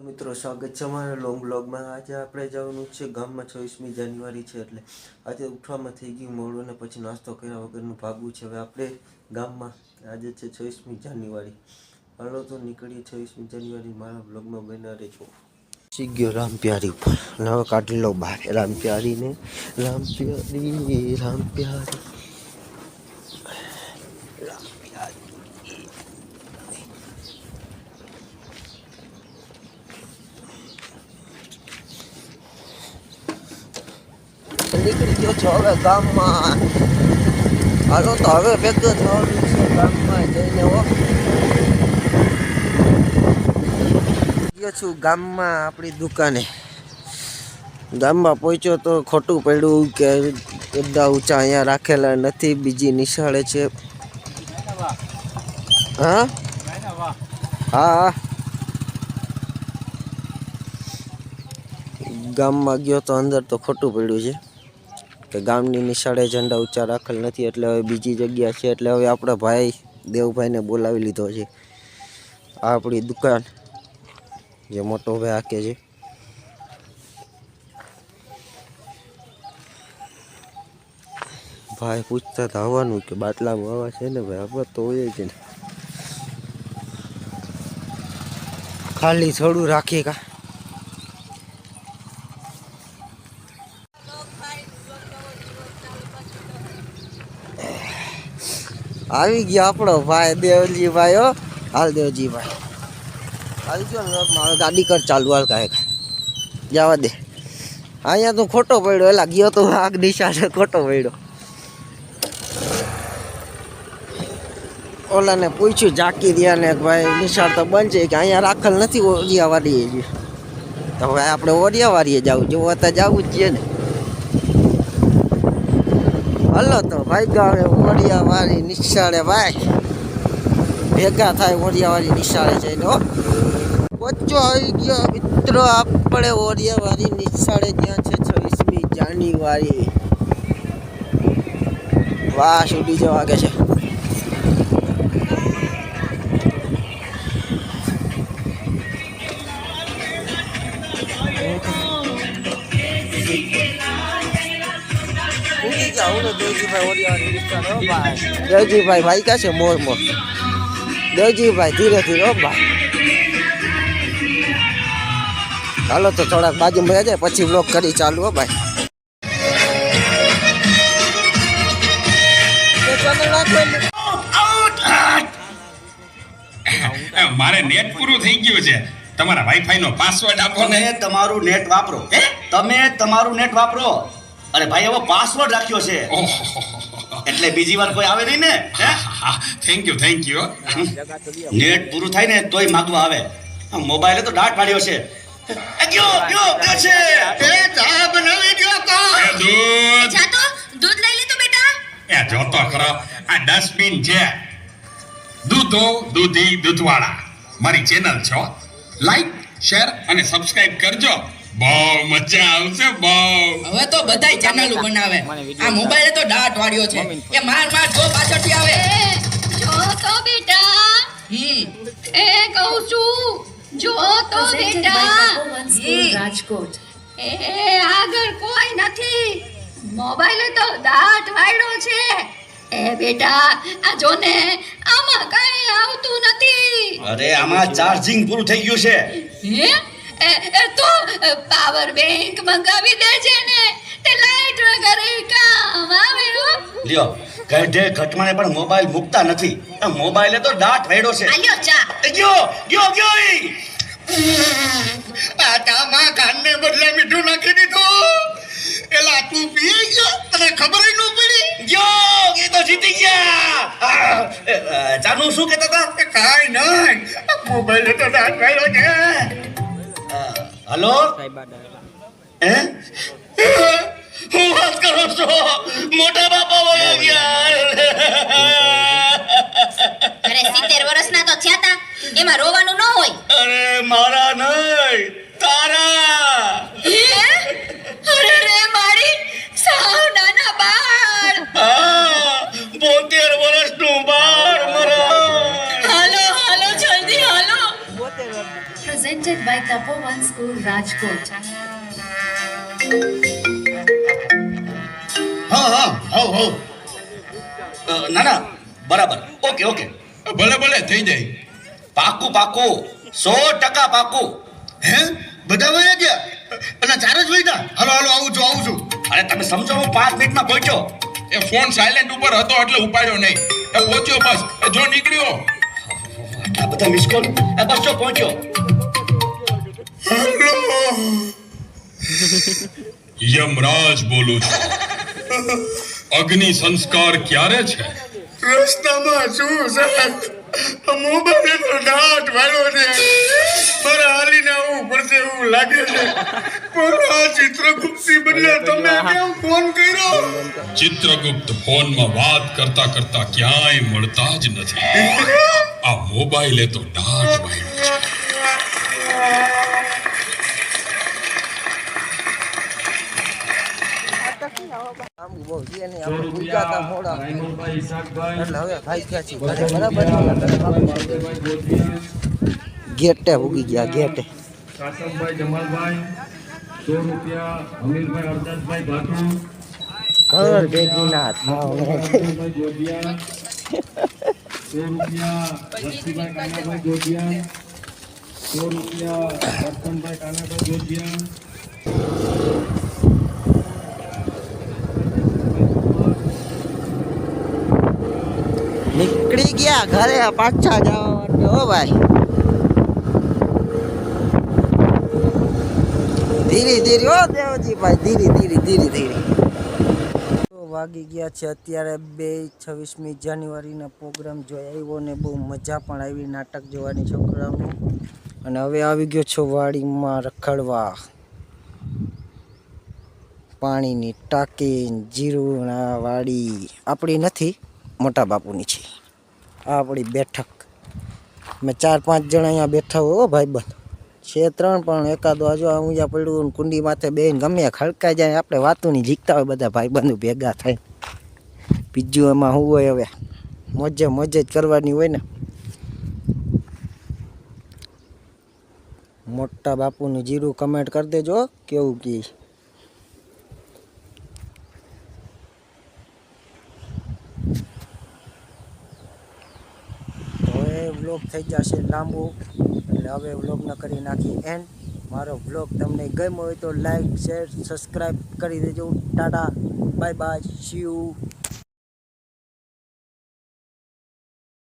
મિત્રો, સ્વાગત છે અમારા લોંગ બ્લોગમાં આજે આપણે જવાનું છે ગામમાં છવ્વીસમી જાન્યુઆરી છે એટલે આજે ઉઠવામાં થઈ ગયું મોડું અને પછી નાસ્તો કર્યા વગરનું ભાગવું છે. હવે આપણે ગામમાં આજે છે છવ્વીસમી જાન્યુઆરી. હાલો તો નીકળીએ છવ્વીસમી જાન્યુઆરી મારા બ્લોગમાં બના રહેજો. શી ગયો રામ પ્યારી ઉપર? નવો કાઢી લો બહાર. રામ રામપ્યારી રામ નીકળી ગયો છો હવે ગામમાં. હાલો તો હવે ભેગો થવાનું છે ગામમાં જઈને હો. ગયો છું ગામમાં આપણી દુકાને. ગામમાં પહોંચ્યો તો ખોટું પડ્યું કે બધા ઊંચા અહીંયા રાખેલા નથી, બીજી નિશાળે છે. હા? હા. ગામમાં ગયો તો અંદર તો ખોટું પડ્યું છે. કે ગામની નિશાળે ઝંડા ઊંચા રાખેલ નથી, એટલે હવે બીજી જગ્યા છે, એટલે હવે આપણા ભાઈ દેવભાઈને બોલાવી લીધો છે. આપણી દુકાન, જે મોટો ભાઈ આખે છે. ભાઈ પૂછતા તો આવવાનું કે બાટલામાં આવવા છે ને ભાઈ, આપણે તો હોય જ ને. ખાલી થોડું રાખીએ કા? આવી ગયો આપણો ભાઈ દેવજી ભાઈ હો. હાલ દેવજી ભાઈ આવી ગયો ને મારો ગાડી કર ચાલુ, હાલ કાંઈ જવા દે. અહીંયા તું ખોટો પડ્યો, એલા ગયો તો આગ નિશાળ ખોટો પડ્યો. ઓલાને પૂછ્યું ઝાકી રહ્યા ને ભાઈ નિશાળ તો બંધ છે, કે અહીંયા રાખેલ નથી ઓરિયા વાળીએ તો હવે આપણે ઓરિયા વાળીએ જવું જોવા તો જવું જ છે ને. હલો તો ભાઈ ગાવે ઓરિયા વાળી નિશાળે ભાઈ. ભેગા થાય ઓરિયા વાળી નિશાળે જઈને હો. વચ્ચો આવી ગયો મિત્રો, આપણે ઓરિયા વાળી નિશાળે જ્યાં છે છવ્વીસમી જાન્યુઆરી. વાહ સુધી જવા કે છે. દેવજીભાઈ ભાઈ. ક્યાં છે? મોર મોર. દેવજીભાઈ ધીરે ધીરે ભાઈ. ચાલો તો થોડાક બાજુમાં રહી જાય પછી બ્લોક કરી ચાલુ હો ભાઈ. મારે નેટ પૂરું થઈ ગયું છે. તમારા વાઈફાઈ નો પાસવર્ડ આપો ને. તમારું નેટ વાપરો. તમે તમારું નેટ વાપરો. અરે ભાઈ એવો પાસવર્ડ રાખ્યો છે. એટલે બીજી વાર કોઈ આવે નહીં ને thank you thank you net પૂરું થાય ને તોય માગવા આવે. મોબાઈલે તો દાટ પાડ્યો છે. ગયો ગયો ગયો છે? એ ચા બનાવી દ્યો તો. એ દૂધ. જાતો દૂધ લઈ લીધું બેટા. એ જોતો કરો આ ડસ્ટબિન છે. દૂધો દૂધી દૂધવાળા. મારી ચેનલ છો. લાઈક શેર અને સબસ્ક્રાઇબ કરજો. બહુ મજા આવશે બહુ. હવે તો બધાય ચેનલો બનાવે. આ મોબાઈલે તો દાટ વાળ્યો છે. એ માર માર જો પાછળથી આવે. એ જો તો બેટા. હમ. એ કહું છું જો તો બેટા. રાજકોટ. એ આગળ કોઈ નથી. મોબાઈલે તો દાંત વાળ્યો છે. એ બેટા આ જો ને આમાં કઈ આવતું નથી. અરે આમાં ચાર્જિંગ પૂરું થઈ ગયું છે. હે? તો પાવર બેંક મંગાવી દેજે ને. તે લાઈટ વગર એ કામ આવે હો. લ્યો ગઢે ઘટમાને પણ મોબાઈલ મૂકતા નથી. આ મોબાઈલે તો દાટ વાળ્યો છે. આલ્યો ચા. ગયો ગયો ગયો ઈ. આ ચામાં કાનને બદલે મીઠું નાખી દીધું. એલા તું પી ગયો? તને ખબર ન પડી? ગયો એ તો જીતી ગયા. આ, એ, શું કહેતા હતા? કાઈ નહીં. મોબાઈલ તો દાંત વાળ્યો છે હલો? હે? હું વાત કરો છો? મોટા બાપા વયા ગયા. અરે 70 વર્ષના તો થયા એમાં રોવાનું ન હોય. અરે મારા નહીં. Presented by Tapovan School, Rajkot. હા હા હો હો ના ના બરાબર. Okay okay. ભલે ભલે થઈ જાય. પાકું પાકું. સો ટકા પાકું. હે? બધા વયા ગયા? અને ચાર જ વૈતા હાલો હાલો આવું છું આવું છું. અરે તમે સમજો હું પાંચ મિનિટમાં પહોંચ્યો. એ ફોન સાયલેન્ટ ઉપર હતો એટલે ઉપાડ્યો નહીં. એ પહોંચ્યો બસ. એ જો નીકળ્યો. આ બધા મિસ કોલ એ બસ જો પહોંચ્યો. યમરાજ બોલું છું. અગ્નિ સંસ્કાર ક્યારે છે? રસ્તામાં શું સર મોબાઈલ તો ડાટ વાળો છે. મારે હાલીને આવવું પડશે એવું લાગે છે. પણ આ ચિત્રગુપ્તી બદલે તમે કેમ ફોન કર્યો? ચિત્રગુપ્ત ફોનમાં વાત કરતા કરતા ક્યાંય મળતા જ નથી. આ મોબાઈલે તો ડાટ વાળ્યો છે આમ બહુ છે નહીં આપણે ભૂખ્યા હતા મોડા. એટલે હવે ભાઈ ક્યાં છે ઘરે બરાબર? ગેટે ઉગી ગયા ગેટે. કાસમભાઈ જમાલભાઈ સો રૂપિયા. અમીરભાઈ અરદાસભાઈ ભાટુ ઘર ભેગી ના કાસમભાઈ જોડિયા સો રૂપિયા લક્ષ્મીભાઈ કાનાભાઈ જોડિયા સો રૂપિયા રતનભાઈ કાનાભાઈ જોડિયા નીકળી ગયા ઘરે પાછા જવા હો ભાઈ. ધીરે ધીરે ઓ દેવજી ભાઈ, ધીરે ધીરે ધીરે ધીરે. વાગી ગયા છે અત્યારે બે છવ્વીસમી જાન્યુઆરીનો પ્રોગ્રામ જોઈ આવ્યો ને બહુ મજા પણ આવી નાટક જોવાની છોકરાઓને. અને હવે આવી ગયો છો વાડીમાં રખડવા. પાણીની ટાંકી જીરુણા વાડી આપણી નથી, મોટા બાપુની છે. આપણી બેઠક. મેં ચાર પાંચ જણા અહીંયા બેઠા હોય ભાઈબંધ છે ત્રણ, પણ એકાદો આજુ ઊંઝા પડ્યું કુંડી માથે બેન ગમે ખડકાઈ જાય, આપણે વાતોની જીકતા હોય બધા ભાઈબંધો ભેગા થાય. બીજું એમાં શું હોય હવે? મોજે મોજે જ કરવાની હોય ને. મોટા બાપુનું જીરું કમેન્ટ કરી દેજો કેવું કી હવે વ્લોગ થઈ જશે લાંબુ. એટલે હવે વ્લોગને કરી નાખી એન્ડ મારો વ્લોગ તમને ગમ્યો હોય તો લાઈક શેર સબસ્ક્રાઈબ કરી દેજો. ટાટા. Bye bye see